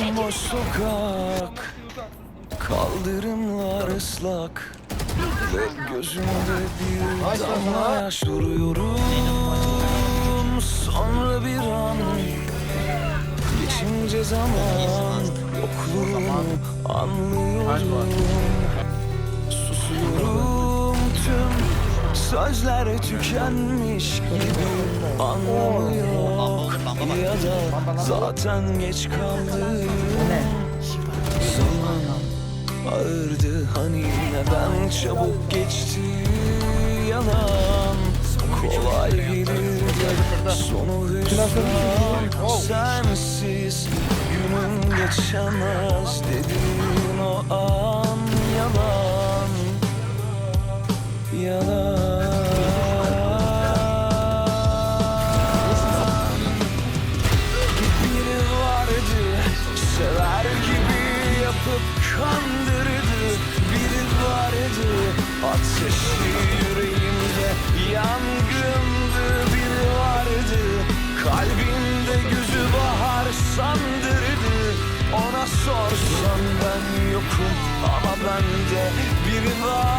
Bomboş sokak Kaldırımlar ıslak Ve gözümde bir damla yaş duruyorum. Sonra bir an Geçince zaman Yokluğumu anlıyorum. Susuyorum tüm Sözler tükenmiş gibi Anlamı yok Ya da zaten geç kaldım. Zaman ağırdı hani neden çabuk geçti yalan. Kolay gelirdi sonu hüsran Sensiz. Günüm geçemez dedin o an yalan. Yalan yapıp kandırdı. Biri vardı Ateşli yüreğimde. Yangındı Biri vardı. Kalbimde gözü bahar sandırdı. Ona sorsan ben yokum Ama bende biri var